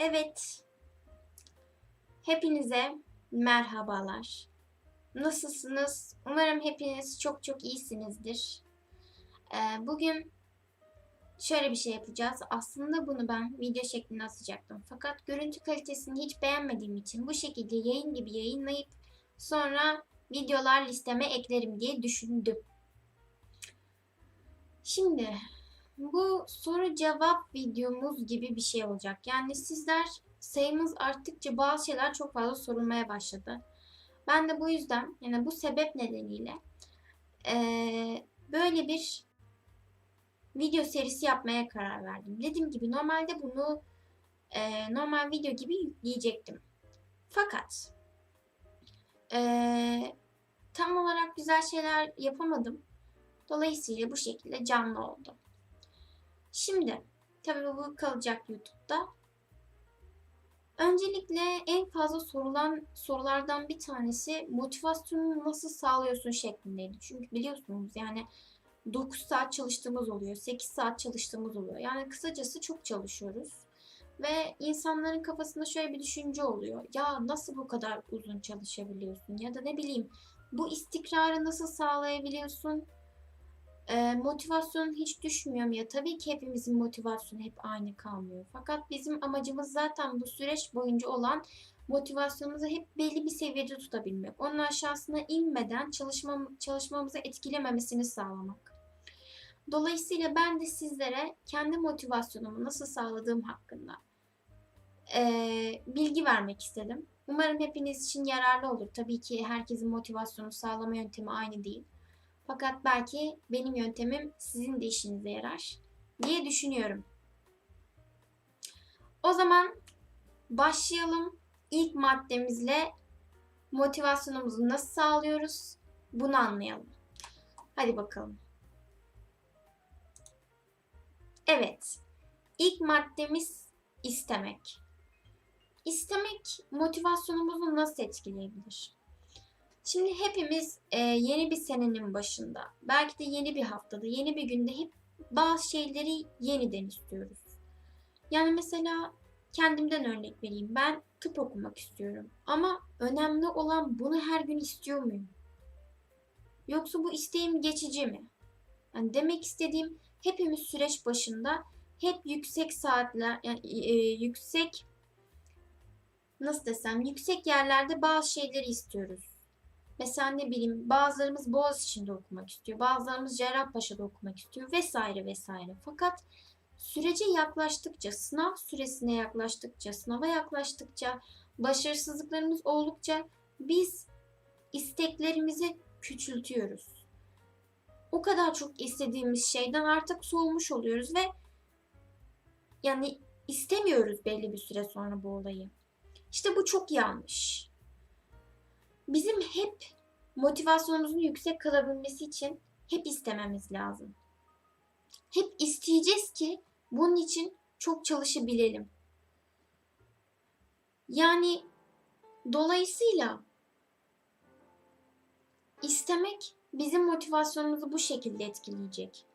Evet. Hepinize merhabalar. Nasılsınız? Umarım hepiniz çok çok iyisinizdir. Ee, bugün şöyle bir şey yapacağız. Aslında bunu ben video şeklinde atacaktım. Fakat görüntü kalitesini hiç beğenmediğim için bu şekilde yayın gibi yayınlayıp sonra videolar listeme eklerim diye düşündüm. Şimdi bu soru cevap videomuz gibi bir şey olacak. Yani sizler sayımız arttıkça bazı şeyler çok fazla sorulmaya başladı. Ben de bu yüzden yani bu sebep nedeniyle eee, böyle bir video serisi yapmaya karar verdim. Dediğim gibi normalde bunu eee, normal video gibi yükleyecektim. Fakat eee, tam olarak güzel şeyler yapamadım. Dolayısıyla bu şekilde canlı oldu. Şimdi tabii bu kalacak YouTube'da. Öncelikle en fazla sorulan sorulardan bir tanesi motivasyonunu nasıl sağlıyorsun şeklindeydi. Çünkü biliyorsunuz yani 9 saat çalıştığımız oluyor, 8 saat çalıştığımız oluyor. Yani kısacası çok çalışıyoruz. Ve insanların kafasında şöyle bir düşünce oluyor. Ya nasıl bu kadar uzun çalışabiliyorsun? Ya da ne bileyim bu istikrarı nasıl sağlayabiliyorsun? Ee, motivasyonun hiç düşmüyor mu ya? Tabii ki hepimizin motivasyonu hep aynı kalmıyor. Fakat bizim amacımız zaten bu süreç boyunca olan motivasyonumuzu hep belli bir seviyede tutabilmek. Onun aşağısına inmeden çalışma, çalışmamızı etkilememesini sağlamak. Dolayısıyla ben de sizlere kendi motivasyonumu nasıl sağladığım hakkında eee, bilgi vermek istedim. Umarım hepiniz için yararlı olur. Tabii ki herkesin motivasyonu sağlama yöntemi aynı değil. Fakat belki benim yöntemim sizin de işinize yarar diye düşünüyorum. O zaman başlayalım. İlk maddemizle motivasyonumuzu nasıl sağlıyoruz? Bunu anlayalım. Hadi bakalım. Evet. İlk maddemiz istemek. İstemek motivasyonumuzu nasıl etkileyebilir? Şimdi hepimiz e, yeni bir senenin başında, belki de yeni bir haftada, yeni bir günde hep bazı şeyleri yeniden istiyoruz. Yani mesela kendimden örnek vereyim. Ben tıp okumak istiyorum. Ama önemli olan bunu her gün istiyor muyum? Yoksa bu isteğim geçici mi? Yani demek istediğim hepimiz süreç başında hep yüksek saatler, yani e, yüksek nasıl desem yüksek yerlerde bazı şeyleri istiyoruz. Mesela ne bileyim bazılarımız Boğaziçi'nde okumak istiyor, bazılarımız Cerrahpaşa'da okumak istiyor vesaire vesaire. Fakat sürece yaklaştıkça, sınav süresine yaklaştıkça, sınava yaklaştıkça, başarısızlıklarımız oldukça biz isteklerimizi küçültüyoruz. O kadar çok istediğimiz şeyden artık soğumuş oluyoruz ve yani istemiyoruz belli bir süre sonra bu olayı. İşte bu çok yanlış. Bizim hep motivasyonumuzun yüksek kalabilmesi için hep istememiz lazım. Hep isteyeceğiz ki bunun için çok çalışabilelim. Yani dolayısıyla istemek bizim motivasyonumuzu bu şekilde etkileyecek.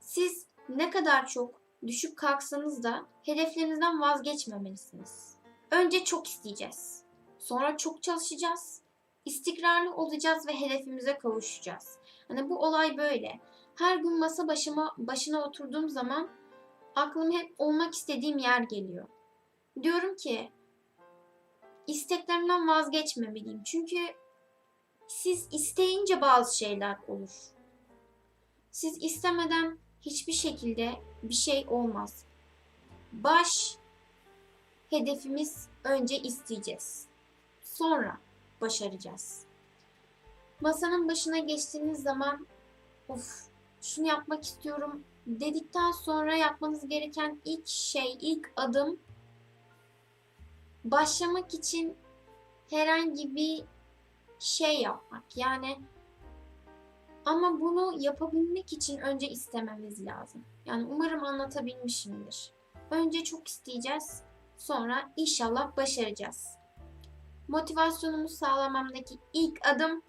Siz ne kadar çok düşük kalksanız da hedeflerinizden vazgeçmemelisiniz. Önce çok isteyeceğiz. Sonra çok çalışacağız. istikrarlı olacağız ve hedefimize kavuşacağız. Hani bu olay böyle. Her gün masa başıma başına oturduğum zaman aklıma hep olmak istediğim yer geliyor. Diyorum ki isteklerimden vazgeçmemeliyim. Çünkü siz isteyince bazı şeyler olur. Siz istemeden hiçbir şekilde bir şey olmaz. Baş hedefimiz önce isteyeceğiz. Sonra başaracağız. Masanın başına geçtiğiniz zaman of şunu yapmak istiyorum dedikten sonra yapmanız gereken ilk şey, ilk adım başlamak için herhangi bir şey yapmak. Yani ama bunu yapabilmek için önce istememiz lazım. Yani umarım anlatabilmişimdir. Önce çok isteyeceğiz, sonra inşallah başaracağız. Motivasyonumu sağlamamdaki ilk adım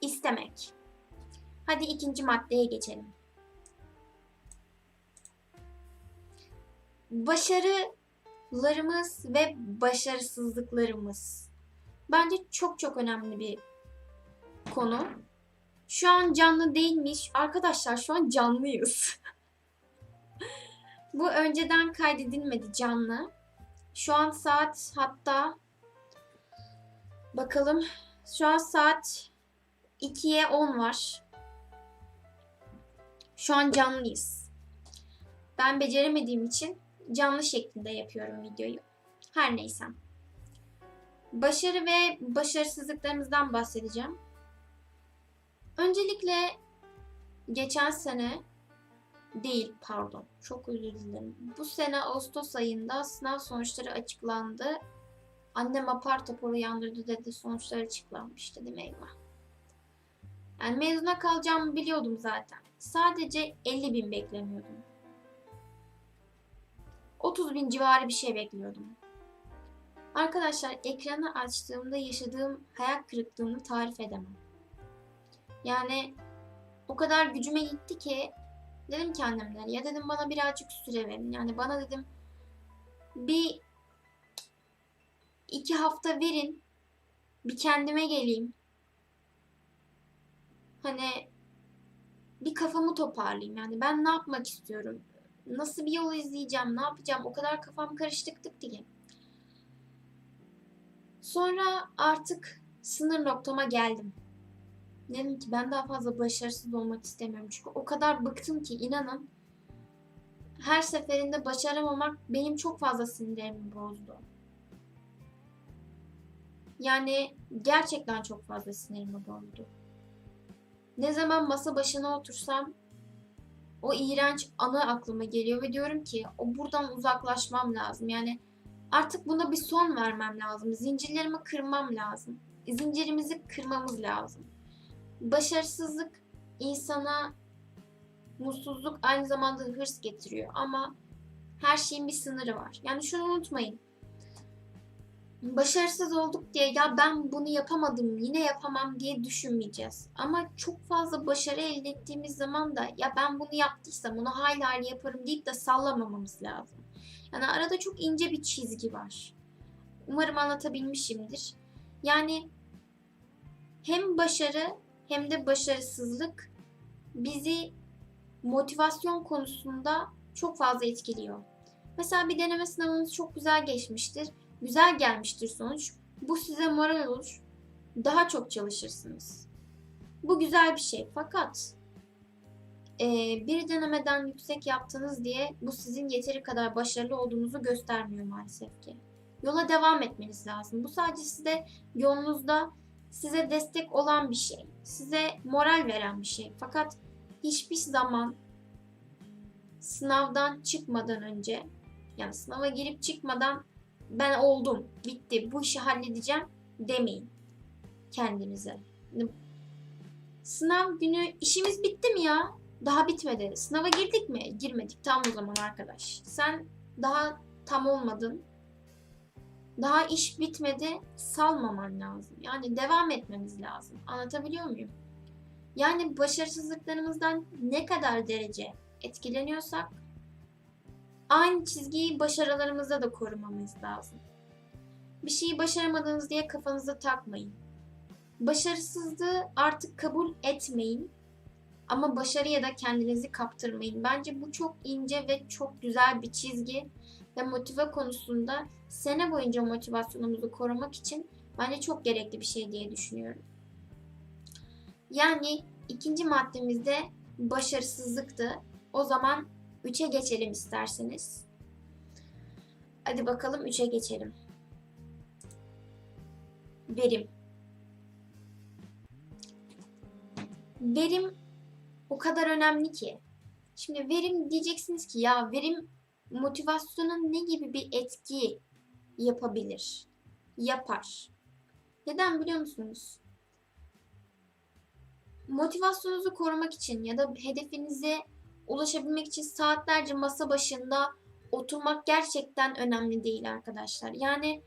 istemek. Hadi ikinci maddeye geçelim. Başarı başarılarımız ve başarısızlıklarımız. Bence çok çok önemli bir konu. Şu an canlı değilmiş. Arkadaşlar şu an canlıyız. Bu önceden kaydedilmedi canlı. Şu an saat hatta bakalım şu an saat 2'ye 10 var. Şu an canlıyız. Ben beceremediğim için canlı şeklinde yapıyorum videoyu. Her neyse. Başarı ve başarısızlıklarımızdan bahsedeceğim. Öncelikle geçen sene değil pardon çok özür dilerim. Bu sene Ağustos ayında sınav sonuçları açıklandı. Annem apar topar uyandırdı dedi sonuçlar açıklanmış dedim eyvah. Yani mezuna kalacağımı biliyordum zaten. Sadece 50 bin beklemiyordum. 30 bin civarı bir şey bekliyordum. Arkadaşlar ekranı açtığımda yaşadığım hayal kırıklığını tarif edemem. Yani o kadar gücüme gitti ki dedim ki annemler ya dedim bana birazcık süre verin. Yani bana dedim bir iki hafta verin bir kendime geleyim. Hani bir kafamı toparlayayım. Yani ben ne yapmak istiyorum? Nasıl bir yol izleyeceğim? Ne yapacağım? O kadar kafam karıştıktı ki. Sonra artık sınır noktama geldim. Dedim ki ben daha fazla başarısız olmak istemiyorum. Çünkü o kadar bıktım ki inanın her seferinde başaramamak benim çok fazla sinirlerimi bozdu. Yani gerçekten çok fazla sinirimi bozdu. Ne zaman masa başına otursam o iğrenç anı aklıma geliyor ve diyorum ki o buradan uzaklaşmam lazım. Yani artık buna bir son vermem lazım. Zincirlerimi kırmam lazım. Zincirimizi kırmamız lazım. Başarısızlık insana mutsuzluk aynı zamanda hırs getiriyor ama her şeyin bir sınırı var. Yani şunu unutmayın. Başarısız olduk diye ya ben bunu yapamadım yine yapamam diye düşünmeyeceğiz. Ama çok fazla başarı elde ettiğimiz zaman da ya ben bunu yaptıysam onu hala hali yaparım deyip de sallamamamız lazım. Yani arada çok ince bir çizgi var. Umarım anlatabilmişimdir. Yani hem başarı hem de başarısızlık bizi motivasyon konusunda çok fazla etkiliyor. Mesela bir deneme sınavınız çok güzel geçmiştir. Güzel gelmiştir sonuç. Bu size moral olur. Daha çok çalışırsınız. Bu güzel bir şey. Fakat e, bir denemeden yüksek yaptınız diye bu sizin yeteri kadar başarılı olduğunuzu göstermiyor maalesef ki. Yola devam etmeniz lazım. Bu sadece size yolunuzda size destek olan bir şey. Size moral veren bir şey. Fakat hiçbir zaman sınavdan çıkmadan önce yani sınava girip çıkmadan ben oldum, bitti, bu işi halledeceğim demeyin kendinize. Sınav günü işimiz bitti mi ya? Daha bitmedi. Sınava girdik mi? Girmedik. Tam o zaman arkadaş. Sen daha tam olmadın. Daha iş bitmedi. Salmaman lazım. Yani devam etmemiz lazım. Anlatabiliyor muyum? Yani başarısızlıklarımızdan ne kadar derece etkileniyorsak aynı çizgiyi başarılarımızda da korumamız lazım. Bir şeyi başaramadınız diye kafanıza takmayın. Başarısızlığı artık kabul etmeyin. Ama başarıya da kendinizi kaptırmayın. Bence bu çok ince ve çok güzel bir çizgi ve motive konusunda sene boyunca motivasyonumuzu korumak için bence çok gerekli bir şey diye düşünüyorum. Yani ikinci maddemizde başarısızlıktı. O zaman 3'e geçelim isterseniz. Hadi bakalım 3'e geçelim. Verim. Verim o kadar önemli ki. Şimdi verim diyeceksiniz ki ya verim motivasyonun ne gibi bir etki yapabilir? Yapar. Neden biliyor musunuz? Motivasyonunuzu korumak için ya da hedefinize ulaşabilmek için saatlerce masa başında oturmak gerçekten önemli değil arkadaşlar. Yani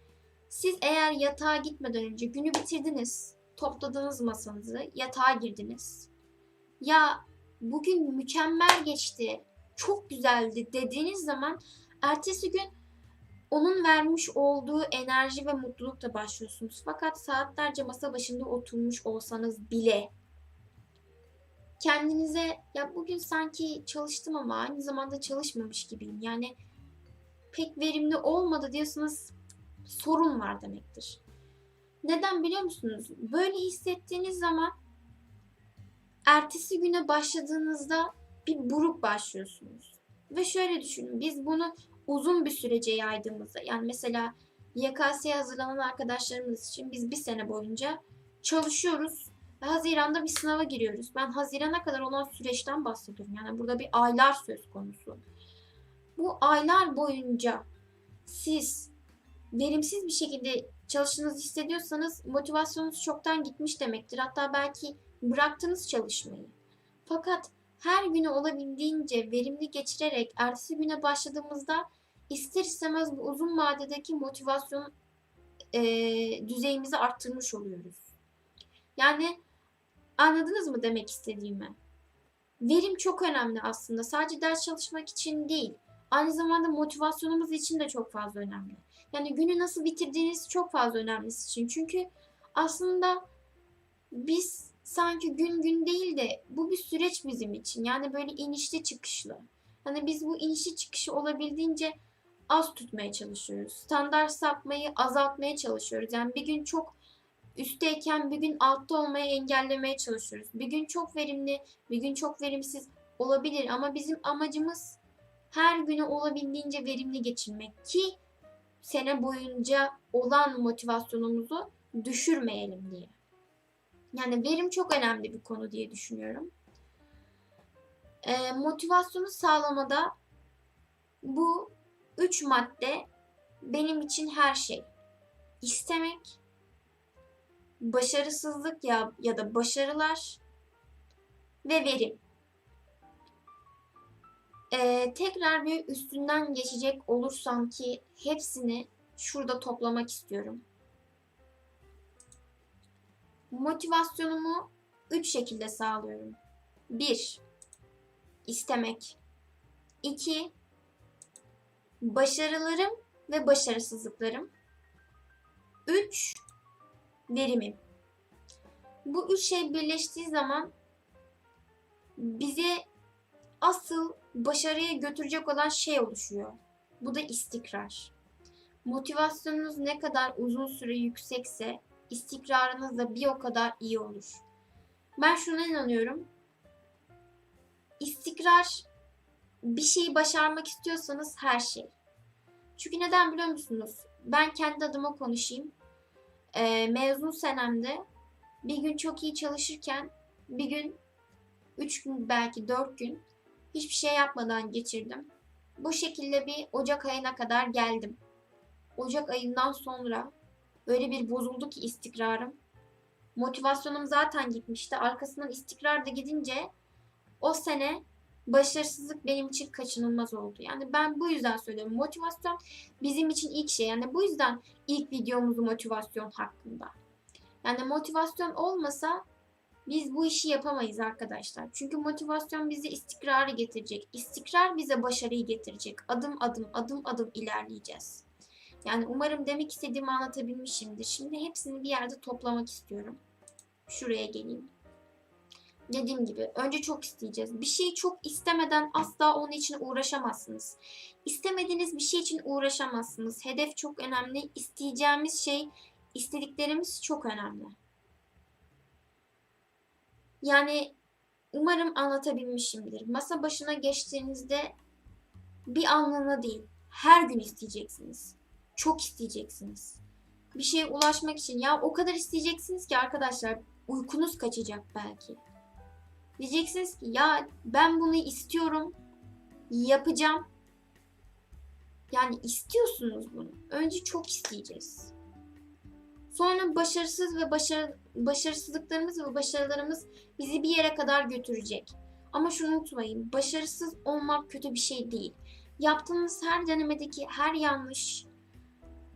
siz eğer yatağa gitmeden önce günü bitirdiniz, topladınız masanızı, yatağa girdiniz. Ya bugün mükemmel geçti, çok güzeldi dediğiniz zaman ertesi gün onun vermiş olduğu enerji ve mutlulukla başlıyorsunuz. Fakat saatlerce masa başında oturmuş olsanız bile kendinize ya bugün sanki çalıştım ama aynı zamanda çalışmamış gibiyim. Yani pek verimli olmadı diyorsanız sorun var demektir. Neden biliyor musunuz? Böyle hissettiğiniz zaman ertesi güne başladığınızda bir buruk başlıyorsunuz. Ve şöyle düşünün biz bunu uzun bir sürece yaydığımızda yani mesela YKS'ye hazırlanan arkadaşlarımız için biz bir sene boyunca çalışıyoruz Haziran'da bir sınava giriyoruz. Ben Haziran'a kadar olan süreçten bahsediyorum. Yani burada bir aylar söz konusu. Bu aylar boyunca siz verimsiz bir şekilde çalıştığınızı hissediyorsanız motivasyonunuz çoktan gitmiş demektir. Hatta belki bıraktınız çalışmayı. Fakat her günü olabildiğince verimli geçirerek ertesi güne başladığımızda ister istemez bu uzun vadedeki motivasyon e, düzeyimizi arttırmış oluyoruz. Yani anladınız mı demek istediğimi? Verim çok önemli aslında. Sadece ders çalışmak için değil. Aynı zamanda motivasyonumuz için de çok fazla önemli. Yani günü nasıl bitirdiğiniz çok fazla önemli için. Çünkü aslında biz sanki gün gün değil de bu bir süreç bizim için. Yani böyle inişli çıkışlı. Hani biz bu inişli çıkışı olabildiğince az tutmaya çalışıyoruz. Standart sapmayı azaltmaya çalışıyoruz. Yani bir gün çok üstteyken bir gün altta olmayı engellemeye çalışıyoruz. Bir gün çok verimli, bir gün çok verimsiz olabilir ama bizim amacımız her günü olabildiğince verimli geçirmek ki sene boyunca olan motivasyonumuzu düşürmeyelim diye. Yani verim çok önemli bir konu diye düşünüyorum. Ee, motivasyonu sağlamada bu üç madde benim için her şey. İstemek, başarısızlık ya, ya da başarılar ve verim. Ee, tekrar bir üstünden geçecek olursam ki hepsini şurada toplamak istiyorum. Motivasyonumu üç şekilde sağlıyorum. 1. İstemek. 2. Başarılarım ve başarısızlıklarım. 3. Verimim. Bu üç şey birleştiği zaman bize asıl başarıya götürecek olan şey oluşuyor. Bu da istikrar. Motivasyonunuz ne kadar uzun süre yüksekse istikrarınız da bir o kadar iyi olur. Ben şuna inanıyorum. İstikrar bir şeyi başarmak istiyorsanız her şey. Çünkü neden biliyor musunuz? Ben kendi adıma konuşayım. Ee, mezun senemde bir gün çok iyi çalışırken bir gün 3 gün belki 4 gün hiçbir şey yapmadan geçirdim. Bu şekilde bir Ocak ayına kadar geldim. Ocak ayından sonra öyle bir bozuldu ki istikrarım. Motivasyonum zaten gitmişti. Arkasından istikrar da gidince o sene başarısızlık benim için kaçınılmaz oldu. Yani ben bu yüzden söylüyorum. Motivasyon bizim için ilk şey. Yani bu yüzden ilk videomuzu motivasyon hakkında. Yani motivasyon olmasa biz bu işi yapamayız arkadaşlar. Çünkü motivasyon bize istikrarı getirecek. İstikrar bize başarıyı getirecek. Adım adım adım adım ilerleyeceğiz. Yani umarım demek istediğimi anlatabilmişimdir. Şimdi hepsini bir yerde toplamak istiyorum. Şuraya geleyim. Dediğim gibi önce çok isteyeceğiz. Bir şeyi çok istemeden asla onun için uğraşamazsınız. İstemediğiniz bir şey için uğraşamazsınız. Hedef çok önemli. İsteyeceğimiz şey, istediklerimiz çok önemli. Yani umarım anlatabilmişimdir. Masa başına geçtiğinizde bir anlığına değil, her gün isteyeceksiniz. Çok isteyeceksiniz. Bir şeye ulaşmak için ya o kadar isteyeceksiniz ki arkadaşlar uykunuz kaçacak belki. Diyeceksiniz ki ya ben bunu istiyorum, yapacağım. Yani istiyorsunuz bunu. Önce çok isteyeceğiz. Sonra başarısız ve başarı, başarısızlıklarımız ve başarılarımız bizi bir yere kadar götürecek. Ama şunu unutmayın, başarısız olmak kötü bir şey değil. Yaptığınız her denemedeki her yanlış,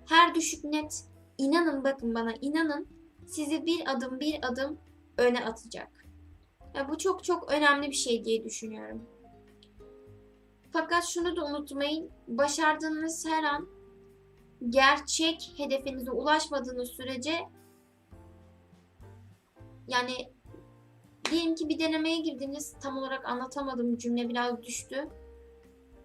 her düşük net, inanın bakın bana, inanın sizi bir adım bir adım öne atacak. Ya bu çok çok önemli bir şey diye düşünüyorum. Fakat şunu da unutmayın, başardığınız her an gerçek hedefinize ulaşmadığınız sürece yani diyelim ki bir denemeye girdiniz. Tam olarak anlatamadım cümle biraz düştü.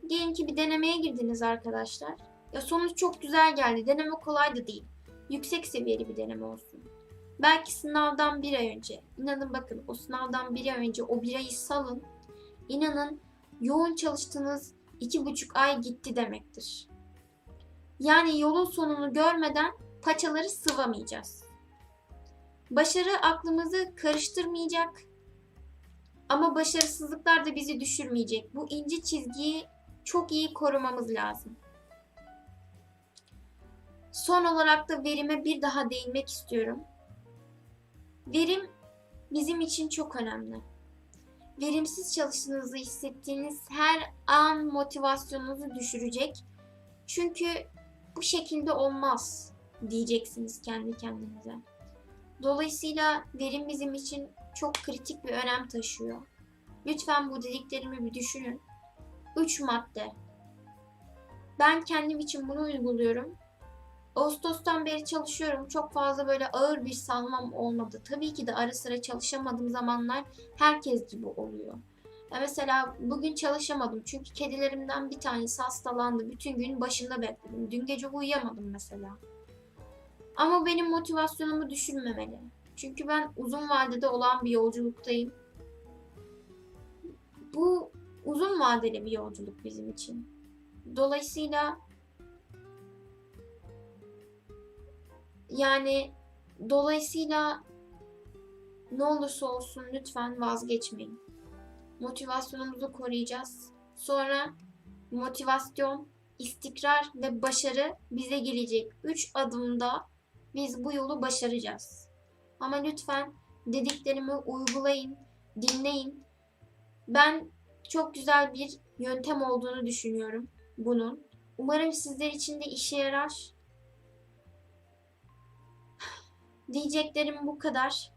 Diyelim ki bir denemeye girdiniz arkadaşlar. Ya sonuç çok güzel geldi. Deneme kolay da değil. Yüksek seviyeli bir deneme olsun. Belki sınavdan bir ay önce. İnanın bakın o sınavdan bir ay önce o bir ayı salın. İnanın yoğun çalıştığınız iki buçuk ay gitti demektir. Yani yolun sonunu görmeden paçaları sıvamayacağız. Başarı aklımızı karıştırmayacak. Ama başarısızlıklar da bizi düşürmeyecek. Bu ince çizgiyi çok iyi korumamız lazım. Son olarak da verime bir daha değinmek istiyorum. Verim bizim için çok önemli. Verimsiz çalıştığınızı hissettiğiniz her an motivasyonunuzu düşürecek. Çünkü bu şekilde olmaz diyeceksiniz kendi kendinize. Dolayısıyla verim bizim için çok kritik bir önem taşıyor. Lütfen bu dediklerimi bir düşünün. 3 madde. Ben kendim için bunu uyguluyorum. Ağustos'tan beri çalışıyorum. Çok fazla böyle ağır bir salmam olmadı. Tabii ki de ara sıra çalışamadığım zamanlar herkes gibi oluyor. Ya mesela bugün çalışamadım çünkü kedilerimden bir tanesi hastalandı. Bütün gün başında bekledim. Dün gece uyuyamadım mesela. Ama benim motivasyonumu düşürmemeli. Çünkü ben uzun vadede olan bir yolculuktayım. Bu uzun vadeli bir yolculuk bizim için. Dolayısıyla yani dolayısıyla ne olursa olsun lütfen vazgeçmeyin. Motivasyonumuzu koruyacağız. Sonra motivasyon, istikrar ve başarı bize gelecek. 3 adımda biz bu yolu başaracağız. Ama lütfen dediklerimi uygulayın, dinleyin. Ben çok güzel bir yöntem olduğunu düşünüyorum bunun. Umarım sizler için de işe yarar. Diyeceklerim bu kadar.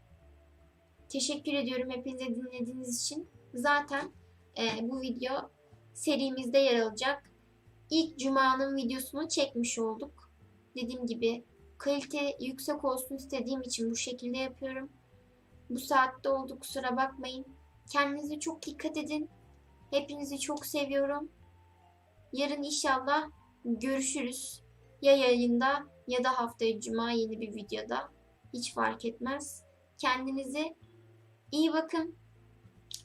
Teşekkür ediyorum hepinize dinlediğiniz için. Zaten e, bu video serimizde yer alacak. İlk cumanın videosunu çekmiş olduk. Dediğim gibi kalite yüksek olsun istediğim için bu şekilde yapıyorum. Bu saatte oldu kusura bakmayın. Kendinize çok dikkat edin. Hepinizi çok seviyorum. Yarın inşallah görüşürüz. Ya yayında ya da haftaya cuma yeni bir videoda. Hiç fark etmez. Kendinize iyi bakın.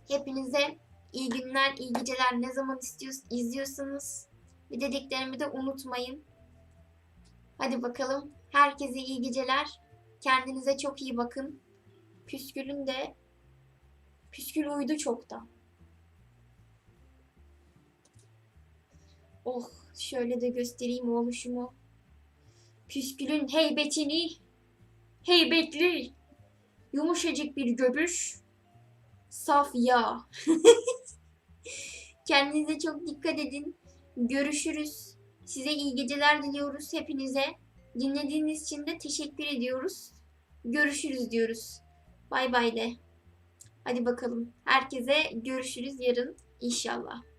Hepinize iyi günler, iyi geceler ne zaman istiyorsunuz, izliyorsanız. Bir dediklerimi de unutmayın. Hadi bakalım. Herkese iyi geceler. Kendinize çok iyi bakın. Püskül'ün de Püskül uyudu çoktan. Oh şöyle de göstereyim oluşumu. Püskül'ün heybetini heybetli yumuşacık bir göbüş saf yağ. Kendinize çok dikkat edin. Görüşürüz. Size iyi geceler diliyoruz hepinize. Dinlediğiniz için de teşekkür ediyoruz. Görüşürüz diyoruz. Bay bay de. Hadi bakalım. Herkese görüşürüz yarın inşallah.